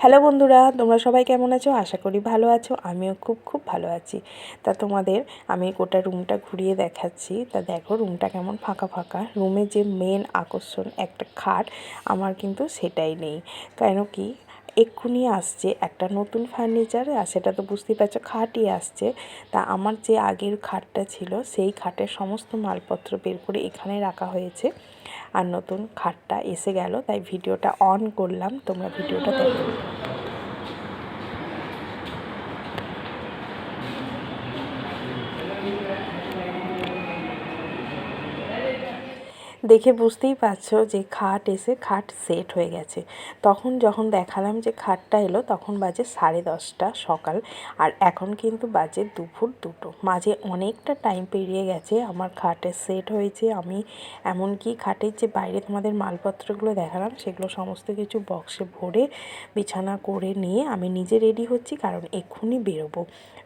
Hello বন্ধুরা, তোমরা সবাই কেমন আছো? আশা করি ভালো আছো, আমিও খুব খুব ভালো আছি। তা তোমাদের, আমি গোটা রুমটা ঘুরিয়ে দেখাচ্ছি। তা দেখো রুমটা কেমন ফাঁকা ফাঁকা। রুমে যে মেন আকর্ষণ একটা খাট, আমার কিন্তু সেটাই নেই। কেন কি এক্ষুনি আসছে একটা নতুন ফার্নিচার আর সেটা তো বুঝতেই পারছ খাটই আসছে। তা আমার যে আগের খাটটা ছিল, সেই খাটের সমস্ত মালপত্র বের করে এখানে রাখা হয়েছে। আর নতুন খাটটা এসে গেল, তাই ভিডিওটা অন করলাম। তোমরা ভিডিওটা দেখো। দেখে বুঝতেই পারছ যে খাট এসে খাট সেট হয়ে গেছে। তখন যখন দেখালাম যে খাটটা এলো, তখন বাজে সাড়ে দশটা সকাল আর এখন কিন্তু বাজে দুপুর দুটো। মাঝে অনেকটা টাইম পেরিয়ে গেছে, আমার খাটের সেট হয়েছে, আমি এমনকি খাটের যে বাইরে তোমাদের মালপত্রগুলো দেখালাম, সেগুলো সমস্ত কিছু বক্সে ভরে বিছানা করে নিয়ে আমি নিজে রেডি হচ্ছি, কারণ এক্ষুনি বেরোবো।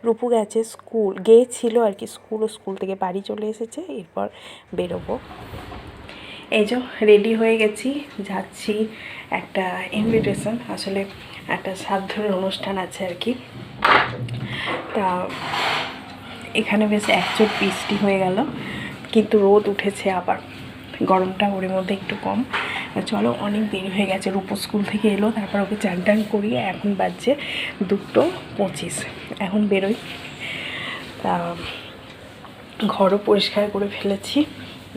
রূপু গেছে স্কুল গিয়েছিল আর কি স্কুল স্কুল থেকে বাড়ি চলে এসেছে, এরপর বেরোবো। এই যে রেডি হয়ে গেছি। যাচ্ছি একটা ইনভিটেশন আসলে একটা সাধ্যের অনুষ্ঠান আছে আর কি। তা এখানে বেশ একচোট বৃষ্টি হয়ে গেল, কিন্তু রোদ উঠেছে আবার। গরমটা ওর মধ্যে একটু কম। চলো, অনেক দেরি হয়ে গেছে, রূপো স্কুল থেকে এলো, তারপর ওকে চান টান করিয়ে এখন বাজছে দুটো পঁচিশ। এখন বেরোই। তা ঘরও পরিষ্কার করে ফেলেছি।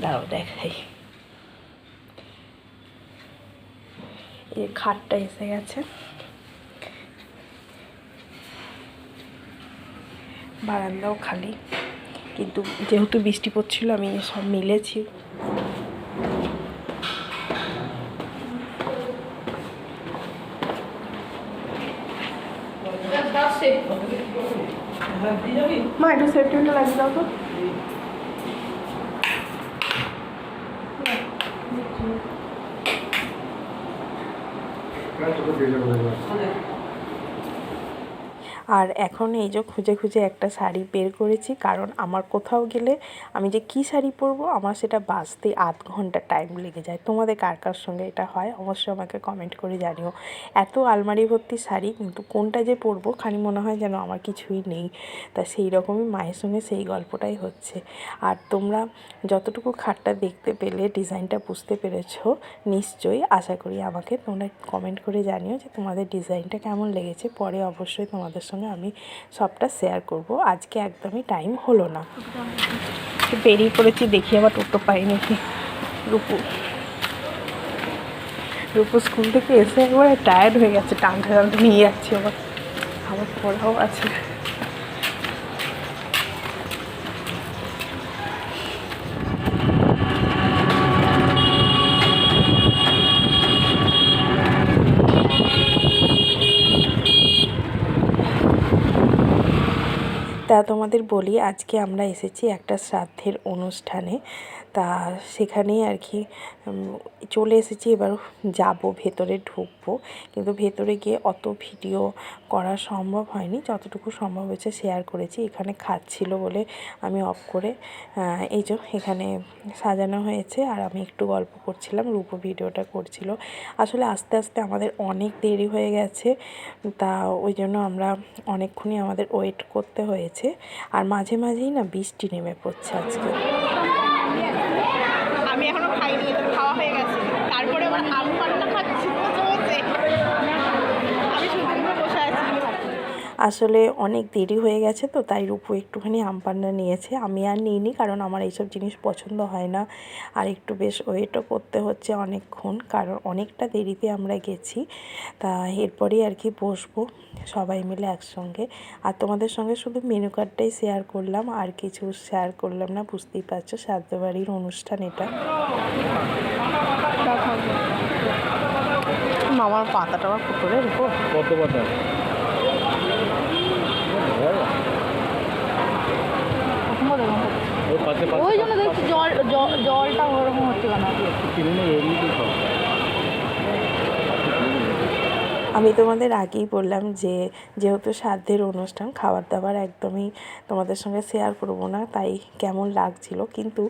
দাঁড়াও দেখাই। এই খাটটা এসে গেছে। বারান্দাও খালি। কিন্তু যেহেতু বৃষ্টি পড়ছিল, আমি সব মিলেছি। মা, একটু সেফটিটা লাগিয়ে দাও তো। 好り。আর এখন এই যে খুঁজে খুঁজে একটা শাড়ি বের করেছি, কারণ আমার কোথাও গেলে আমি যে কি শাড়ি পরবো, আমার সেটা বাঁচতে আধ ঘণ্টা টাইম লেগে যায়। তোমাদের কার কার সঙ্গে এটা হয়, অবশ্যই আমাকে কমেন্ট করে জানিও। এত আলমারি ভর্তি শাড়ি, কিন্তু কোনটা যে পরবো, খালি মনে হয় যেন আমার কিছুই নেই। তা সেই রকমই মায়ের সঙ্গে সেই গল্পটাই হচ্ছে। আর তোমরা যতটুকু খাটটা দেখতে পেলে, ডিজাইনটা বুঝতে পেরেছ, নিশ্চয়ই আশা করি আমাকে তোমরা কমেন্ট করে জানিও যে তোমাদের ডিজাইনটা কেমন লেগেছে। পরে অবশ্যই তোমাদের সঙ্গে আমি সবটা শেয়ার করব। আজকে একদমই টাইম হলো না। বেরিয়ে পড়েছি, দেখি আবার টোটো পাই নাকি। রূপু। রূপু স্কুল থেকে এসে একবারে টায়ার্ড হয়ে গেছে টানটা টানতে নিয়ে যাচ্ছি আবার। আবার পড়াও আছে। তোমাদের বলি আজকে আমরা এসেছি একটা শ্রাদ্ধের অনুষ্ঠানে। তা সেখানেই আর কি চলে এসেছি। এবার যাব, ভেতরে ঢুকবো। কিন্তু ভেতরে গিয়ে অত ভিডিও করা সম্ভব হয়নি। যতটুকু সম্ভব হয়েছে শেয়ার করেছি। এখানে খাচ্ছিল বলে আমি অফ করে এই যে এখানে সাজানো হয়েছে। আর আমি একটু গল্প করছিলাম, রূপ ভিডিওটা করছিল। আসলে আস্তে আস্তে আমাদের অনেক দেরি হয়ে গেছে। তা ওই জন্য আমরা অনেকক্ষণই আমাদের ওয়েট করতে হয়েছে। আর মাঝে মাঝেই না বৃষ্টি নেমে পড়ছে আজকে। আমি এখনও খাইনি খাওয়া হয়ে গেছে। তারপরে আবার আম পান্না খাচ্ছি জোরছে আমি শুধু বসে আছি আসলে অনেক দেরি হয়ে গেছে তো তাই রূপু একটুখানি আমপান্না নিয়েছে। আমি আর নিইনি কারণ আমার এইসব জিনিস পছন্দ হয় না। আর একটু বেশ ওয়েটও করতে হচ্ছে অনেকক্ষণ কারণ অনেকটা দেরিতে আমরা গেছি। তা এরপরেই আর কি বসবো সবাই মিলে একসঙ্গে। আর তোমাদের সঙ্গে শুধু মেনু কার্ডটাই শেয়ার করলাম আর কিছু শেয়ার করলাম না বুঝতেই পারছ শ্রাদ্ধ বাড়ির অনুষ্ঠান এটা। মামার পাতাটা আমার পুকুরে কত পাতা? ওই জন্য দেখছি জল জলটা ওরকম হচ্ছে কেন? আমি তোমাদের আগেই বললাম যে যেহেতু সাধ্যের অনুষ্ঠান খাবার দাবার একদমই তোমাদের সঙ্গে শেয়ার করব না তাই কেমন লাগছিল কিন্তু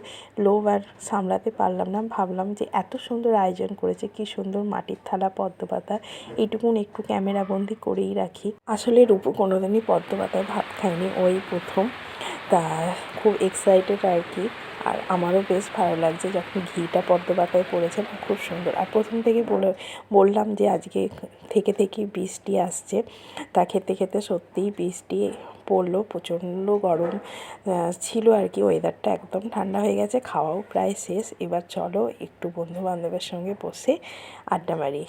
লোভ আর সামলাতে পারলাম না। ভাবলাম যে এত সুন্দর আয়োজন করেছে কি সুন্দর মাটির থালা পদ্ম পাতা এইটুকুন একটু ক্যামেরা বন্দি করেই রাখি। আসলে রূপু কোনোদিনই পদ্মপাতায় ভাত খায়নি ওই প্রথম। তা খুব এক্সাইটেড আর কি। আর আমারও বেশ ভালো লাগছে যখন ঘিটা পদ্ম পাতায় পড়েছে, না খুব সুন্দর। আর প্রথম থেকে বলে, বললাম যে আজকে থেকে থেকে বৃষ্টি আসছে। তা খেতে খেতে সত্যিই বৃষ্টি পড়ল, প্রচণ্ড গরম ছিল আর কি। ওয়েদারটা একদম ঠান্ডা হয়ে গেছে, খাওয়াও প্রায় শেষ। এবার চলো একটু বন্ধু বান্ধবের সঙ্গে বসে আড্ডা মারি।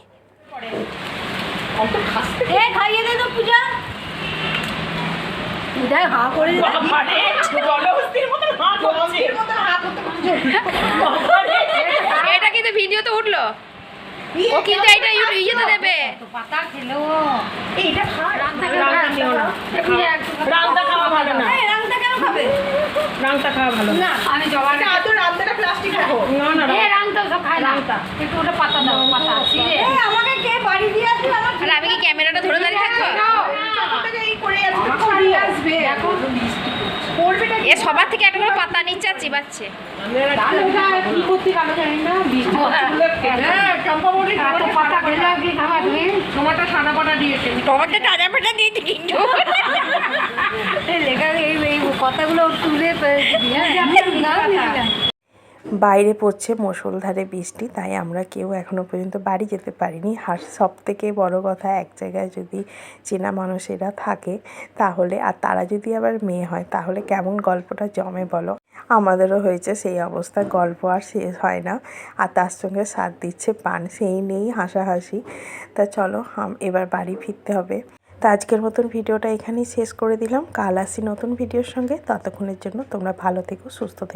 খাইয়ে দে পূজা। হা করে এটা কিন্তু ভিডিওতে উঠল। ও কিন্তু এটা ইয়েতে দেবে। পাতা খেলো। এইটা খা রাংটা রাংটা না রাংটা খাওয়া ভালো। না। রাংটা কেন খাবে? রাংটা খাওয়া ভালো। না না আমি জবা না তো রাংটাটা প্লাস্টিক রাখো না না এ রাংটা সব খাই না। একটু ওটা পাতা দাও পাতা ছিঁড়ে আমাকে কে বাড়ি দিয়ে আসবে? আমার তাহলে আমি কি ক্যামেরাটা ধরে দাঁড়িয়ে থাকব এই করে আসবে ছাড়িয়ে আসবে এখন পড়বেটা এ সবার থেকে একটা করে পাতা নিচ্ছে আর চিবাচ্ছে। হ্যাঁ টমাটো সাদা পাতা দিয়েছে টমেটো তাজা ফাটা দিয়ে কিন্তু লেখা এই কথাগুলো তুলে দিয়ে বাইরে পড়ছে মুষলধারে বৃষ্টি, তাই আমরা কেউ এখনও পর্যন্ত বাড়ি যেতে পারিনি। আর সব থেকে বড় কথা, এক জায়গায় যদি চেনা মানুষেরা থাকে, তাহলে আর তারা যদি আবার মেয়ে হয়, তাহলে কেমন গল্পটা জমে বলো? আমাদেরও হয়েছে সেই অবস্থা, গল্প আর শেষ হয় না। আর তার সঙ্গে সাথ দিচ্ছে পান, সেই নেই হাসাহাসি। তা চলো এবার বাড়ি ফিরতে হবে। তা আজকের মতন ভিডিওটা এখানেই শেষ করে দিলাম। কাল আসি নতুন ভিডিওর সঙ্গে। ততক্ষণের জন্য তোমরা ভালো থেকো, সুস্থ থেকো।